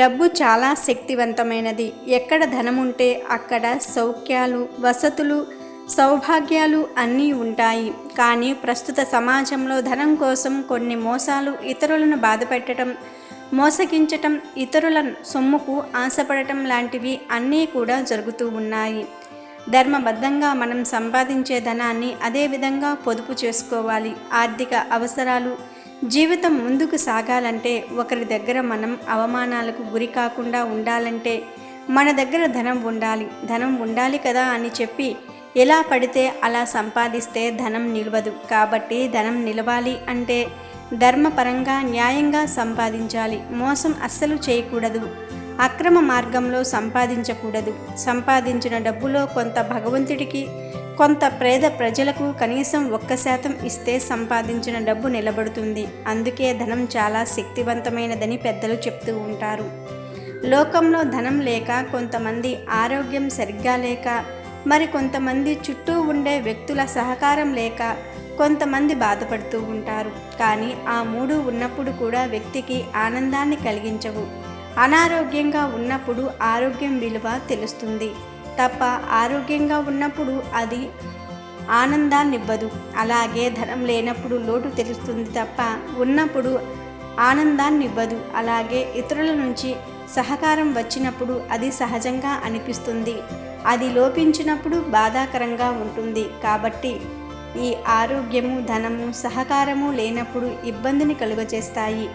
డబ్బు చాలా శక్తివంతమైనది. ఎక్కడ ధనం ఉంటే అక్కడ సౌఖ్యాలు వసతులు సౌభాగ్యాలు అన్నీ ఉంటాయి. కానీ ప్రస్తుత సమాజంలో ధనం కోసం కొన్ని మోసాలు ఇతరులను బాధపెట్టడం మోసగించటం ఇతరుల సొమ్ముకు ఆశపడటం లాంటివి అన్నీ కూడా జరుగుతూ ఉన్నాయి. ధర్మబద్ధంగా మనం సంపాదించే ధనాన్ని అదే విధంగా పొదుపు చేసుకోవాలి. ఆర్థిక అవసరాలు జీవితం ముందుకు సాగాలంటే ఒకరి దగ్గర మనం అవమానాలకు గురి కాకుండా ఉండాలంటే మన దగ్గర ధనం ఉండాలి. ధనం ఉండాలి కదా అని చెప్పి ఎలా పడితే అలా సంపాదిస్తే ధనం నిలవదు. కాబట్టి ధనం నిలవాలి అంటే ధర్మపరంగా న్యాయంగా సంపాదించాలి. మోసం అస్సలు చేయకూడదు. అక్రమ మార్గంలో సంపాదించకూడదు. సంపాదించిన డబ్బులో కొంత భగవంతుడికి కొంత పేద ప్రజలకు కనీసం ఒక్క శాతం ఇస్తే సంపాదించిన డబ్బు నిలబడుతుంది. అందుకే ధనం చాలా శక్తివంతమైనదని పెద్దలు చెప్తూ ఉంటారు. లోకంలో ధనం లేక కొంతమంది ఆరోగ్యం సరిగ్గా లేక మరి కొంతమంది చుట్టూ ఉండే వ్యక్తుల సహకారం లేక కొంతమంది బాధపడుతూ ఉంటారు. కానీ ఆ మూడు ఉన్నప్పుడు కూడా వ్యక్తికి ఆనందాన్ని కలిగించవు. అనారోగ్యంగా ఉన్నప్పుడు ఆరోగ్యం విలువ తెలుస్తుంది. తప్ప ఆరోగ్యంగా ఉన్నప్పుడు అది ఆనందాన్నివ్వదు. అలాగే ధనం లేనప్పుడు లోటు తెలుస్తుంది తప్ప ఉన్నప్పుడు ఆనందాన్నివ్వదు. అలాగే ఇతరుల నుంచి సహకారం వచ్చినప్పుడు అది సహజంగా అనిపిస్తుంది. అది లోపించినప్పుడు బాధాకరంగా ఉంటుంది. కాబట్టి ఈ ఆరోగ్యము ధనము సహకారము లేనప్పుడు ఇబ్బందిని కలుగజేస్తాయి.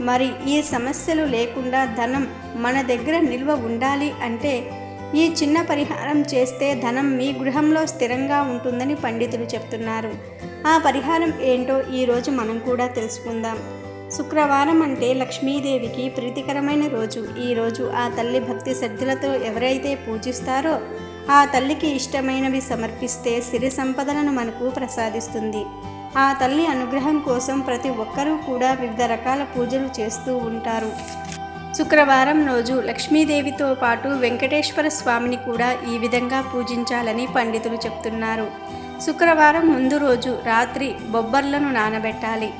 మరి ఈ సమస్యలు లేకుండా ధనం మన దగ్గర నిల్వ ఉండాలి అంటే ఈ చిన్న పరిహారం చేస్తే ధనం మీ గృహంలో స్థిరంగా ఉంటుందని పండితులు చెప్తున్నారు. ఆ పరిహారం ఏంటో ఈరోజు మనం కూడా తెలుసుకుందాం. శుక్రవారం అంటే లక్ష్మీదేవికి ప్రీతికరమైన రోజు. ఈరోజు ఆ తల్లి భక్తి శ్రద్ధలతో ఎవరైతే పూజిస్తారో ఆ తల్లికి ఇష్టమైనవి సమర్పిస్తే సిరి సంపదలను మనకు ప్రసాదిస్తుంది. ఆ తల్లి అనుగ్రహం కోసం ప్రతి ఒక్కరూ కూడా వివిధ రకాల పూజలు చేస్తూ ఉంటారు. శుక్రవారం రోజు లక్ష్మీదేవితో పాటు వెంకటేశ్వర స్వామిని కూడా ఈ విధంగా పూజించాలని పండితులు చెప్తున్నారు. శుక్రవారం ముందు రోజు రాత్రి బొబ్బర్లను నానబెట్టాలి.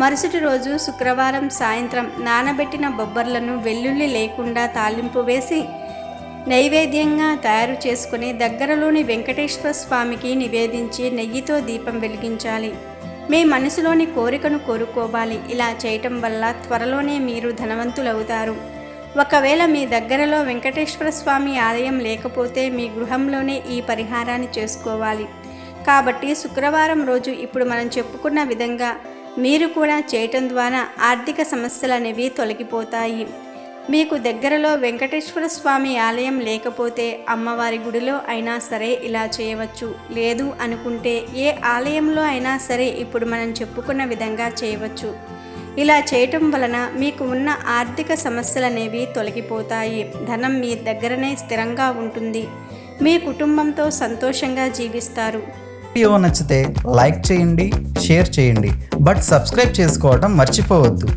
మరుసటి రోజు శుక్రవారం సాయంత్రం నానబెట్టిన బొబ్బర్లను వెల్లుల్లి లేకుండా తాలింపు వేసి నైవేద్యంగా తయారు చేసుకుని దగ్గరలోని వెంకటేశ్వర స్వామికి నివేదించి నెయ్యితో దీపం వెలిగించాలి. మీ మనసులోని కోరికను కోరుకోవాలి. ఇలా చేయటం వల్ల త్వరలోనే మీరు ధనవంతులవుతారు. ఒకవేళ మీ దగ్గరలో వెంకటేశ్వర స్వామి ఆలయం లేకపోతే మీ గృహంలోనే ఈ పరిహారాన్ని చేసుకోవాలి. కాబట్టి శుక్రవారం రోజు ఇప్పుడు మనం చెప్పుకున్న విధంగా మీరు కూడా చేయటం ద్వారా ఆర్థిక సమస్యలు అనేవి తొలగిపోతాయి. మీకు దగ్గరలో వెంకటేశ్వర స్వామి ఆలయం లేకపోతే అమ్మవారి గుడిలో అయినా సరే ఇలా చేయవచ్చు. లేదు అనుకుంటే ఏ ఆలయంలో అయినా సరే ఇప్పుడు మనం చెప్పుకున్న విధంగా చేయవచ్చు. ఇలా చేయటం వలన మీకు ఉన్న ఆర్థిక సమస్యలు అనేవి తొలగిపోతాయి. ధనం మీ దగ్గరనే స్థిరంగా ఉంటుంది. మీ కుటుంబంతో సంతోషంగా జీవిస్తారు. వీడియో నచ్చితే లైక్ చేయండి షేర్ చేయండి. బట్ సబ్స్క్రైబ్ చేసుకోవడం మర్చిపోవద్దు.